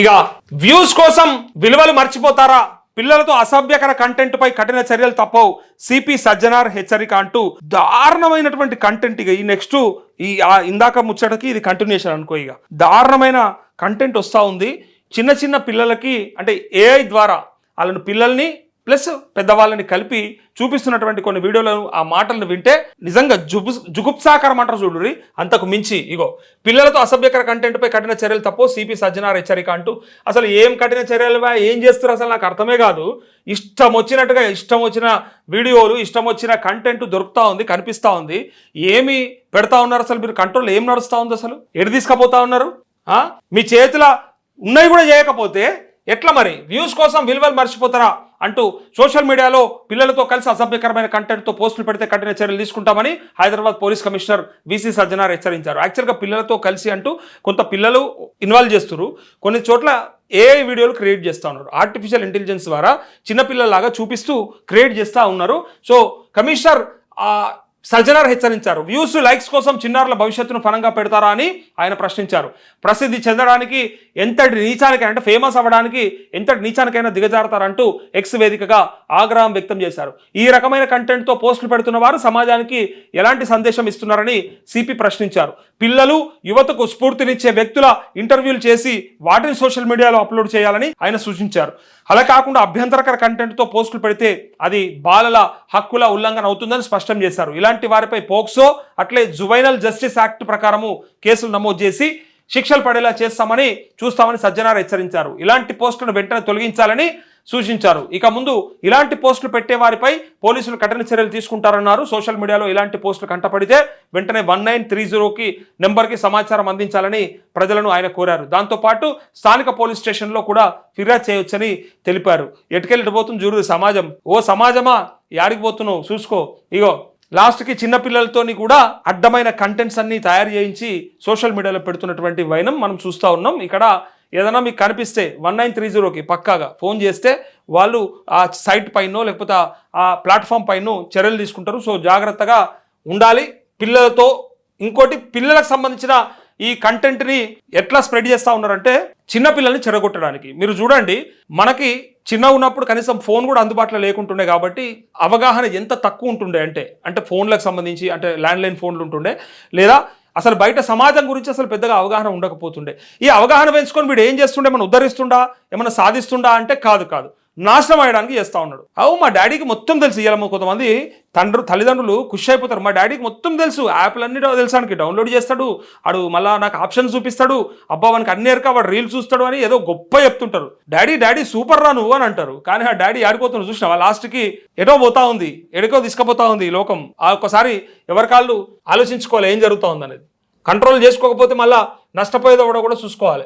ఇక వ్యూస్ కోసం విలువలు మర్చిపోతారా? పిల్లలతో అసభ్యకర కంటెంట్ పై కఠిన చర్యలు తప్పవు. సిపి సజ్జనార్ హెచ్చరిక అంటూ దారుణమైనటువంటి కంటెంట్ ఇక ఈ నెక్స్ట్ ఈ ఇందాక ముచ్చటకి ఇది కంటిన్యూషన్ అనుకో ఇక. దారుణమైన కంటెంట్ వస్తూ ఉంది. చిన్న చిన్న పిల్లలకి అంటే ఏఐ ద్వారా వాళ్ళని పిల్లల్ని ప్లస్ పెద్దవాళ్ళని కలిపి చూపిస్తున్నటువంటి కొన్ని వీడియోలను ఆ మాటలను వింటే నిజంగా జుగు జుగుప్సాకరం అంటారు చూడురి అంతకు మించి. ఇగో పిల్లలతో అసభ్యకర కంటెంట్పై కఠిన చర్యలు తప్పో సిపి సజ్జనార్ హెచ్చరిక అంటూ అసలు ఏం కఠిన చర్యలు ఏం చేస్తారు అసలు నాకు అర్థమే కాదు. ఇష్టం వచ్చినట్టుగా ఇష్టం వచ్చిన వీడియోలు ఇష్టం వచ్చిన కంటెంట్ దొరుకుతూ ఉంది కనిపిస్తూ ఉంది. ఏమి పెడతా ఉన్నారు అసలు మీరు? కంట్రోల్ ఏం నడుస్తూ ఉంది అసలు? ఎడి తీసుకపోతా ఉన్నారు? మీ చేతిలో ఉన్నవి కూడా చేయకపోతే ఎట్లా మరి? వ్యూస్ కోసం విలువలు మర్చిపోతారా? అంటూ సోషల్ మీడియాలో పిల్లలతో కలిసి అసభ్యకరమైన కంటెంట్తో పోస్టులు పెడితే కఠిన చర్యలు తీసుకుంటామని Hyderabad police commissioner V C Sajjanar హెచ్చరించారు. యాక్చువల్గా పిల్లలతో కలిసి అంటూ కొంత పిల్లలు ఇన్వాల్వ్ చేస్తున్నారు కొన్ని చోట్ల ఏఐ వీడియోలు క్రియేట్ చేస్తూ ఉన్నారు. ఆర్టిఫిషియల్ ఇంటెలిజెన్స్ ద్వారా చిన్నపిల్లలాగా చూపిస్తూ క్రియేట్ చేస్తూ ఉన్నారు. సో కమిషనర్ సజ్జనార్ హెచ్చరించారు. వ్యూస్ లైక్స్ కోసం చిన్నారుల భవిష్యత్తును ఫలంగా పెడతారా అని ఆయన ప్రశ్నించారు. ప్రసిద్ధి చెందడానికి ఎంతటి నీచానికైనా అంటే ఫేమస్ అవ్వడానికి ఎంతటి నీచానికైనా దిగజారుతారంటూ ఎక్స్ వేదికగా ఆగ్రహం వ్యక్తం చేశారు. ఈ రకమైన కంటెంట్తో పోస్టులు పెడుతున్న వారు సమాజానికి ఎలాంటి సందేశం ఇస్తున్నారని సిపి ప్రశ్నించారు. పిల్లలు యువతకు స్ఫూర్తినిచ్చే వ్యక్తుల ఇంటర్వ్యూలు చేసి వాటిని సోషల్ మీడియాలో అప్లోడ్ చేయాలని ఆయన సూచించారు. అలా కాకుండా అభ్యంతరకర కంటెంట్తో పోస్టులు పెడితే అది బాలల హక్కుల ఉల్లంఘన అవుతుందని స్పష్టం చేశారు. ఇలా ఇలాంటి వారిపై పోక్సో అట్లే జువైనల్ జస్టిస్ యాక్ట్ ప్రకారము కేసులు నమోదు చేసి శిక్షలు పడేలా చేస్తామని చూస్తామని సజ్జనార్ హెచ్చరించారు. ఇలాంటి పోస్టులను వెంటనే తొలగించాలని సూచించారు. ఇక ముందు ఇలాంటి పోస్టులు పెట్టే వారిపై పోలీసులు కఠిన చర్యలు తీసుకుంటారన్నారు. సోషల్ మీడియాలో ఇలాంటి పోస్టులు కంటపడితే వెంటనే వన్ నైన్ త్రీ జీరోకి నెంబర్కి సమాచారం అందించాలని ప్రజలను ఆయన కోరారు. దాంతోపాటు స్థానిక పోలీస్ స్టేషన్లో కూడా ఫిర్యాదు చేయొచ్చని తెలిపారు. ఎటుకెళ్ళిపోతుంది పోతుంది సమాజం. ఓ సమాజమా? యాడికి పోతున్నావు? చూసుకో. ఇగో. లాస్ట్కి చిన్న పిల్లలతోని కూడా అడ్డమైన కంటెంట్స్ అన్నీ తయారు చేయించి సోషల్ మీడియాలో పెడుతున్నటువంటి వైనం మనం చూస్తూ ఉన్నాం. ఇక్కడ ఏదైనా మీకు కనిపిస్తే వన్ నైన్ త్రీ జీరోకి పక్కాగా ఫోన్ చేస్తే వాళ్ళు ఆ సైట్ పైనో లేకపోతే ఆ- ఆ ప్లాట్ఫామ్ పైన చర్యలు తీసుకుంటారు. సో జాగ్రత్తగా ఉండాలి. పిల్లలతో ఇంకోటి పిల్లలకు సంబంధించిన ఈ కంటెంట్ని ఎట్లా స్ప్రెడ్ చేస్తూ ఉన్నారంటే చిన్నపిల్లల్ని చెడగొట్టడానికి మీరు చూడండి మనకి చిన్న ఉన్నప్పుడు కనీసం ఫోన్ కూడా అందుబాటులో లేకుంటుండే కాబట్టి అవగాహన ఎంత తక్కువ ఉంటుండే అంటే అంటే ఫోన్లకు సంబంధించి అంటే ల్యాండ్లైన్ ఫోన్లు ఉంటుండే లేదా అసలు బయట సమాజం గురించి అసలు పెద్దగా అవగాహన ఉండకపోతుండే. ఈ అవగాహన పెంచుకొని వీడు ఏం చేస్తుండే? ఏమైనా ఉద్ధరిస్తుండా? ఏమైనా సాధిస్తుండా? అంటే కాదు కాదు. నాశనం అయ్యడానికి చేస్తూ ఉన్నాడు. అవు మా డాడీకి మొత్తం తెలుసు. ఇలా కొంతమంది తండ్రి తల్లిదండ్రులు ఖుషి అయిపోతారు. మా డాడీకి మొత్తం తెలుసు. యాప్లు అన్ని తెలుసానికి డౌన్లోడ్ చేస్తాడు. ఆడు మళ్ళీ నాకు ఆప్షన్ చూపిస్తాడు. అబ్బా వానికి అన్ని ఎరక వాడు రీల్ చూస్తాడు అని ఏదో గొప్ప చెప్తుంటారు. డాడీ డాడీ సూపర్ రా నువ్వు అని అంటారు. కానీ ఆ డాడీ ఆడిపోతున్నాడు. చూసినావా? లాస్ట్కి ఎటో పోతా ఉంది. ఎడకో తీసుకుపోతా ఉంది ఈ లోకం. ఆ ఒక్కసారి ఎవరి కాళ్ళు ఆలోచించుకోవాలి. ఏం జరుగుతూ ఉందనేది. కంట్రోల్ చేసుకోకపోతే మళ్ళీ నష్టపోయేదో కూడా కూడా చూసుకోవాలి.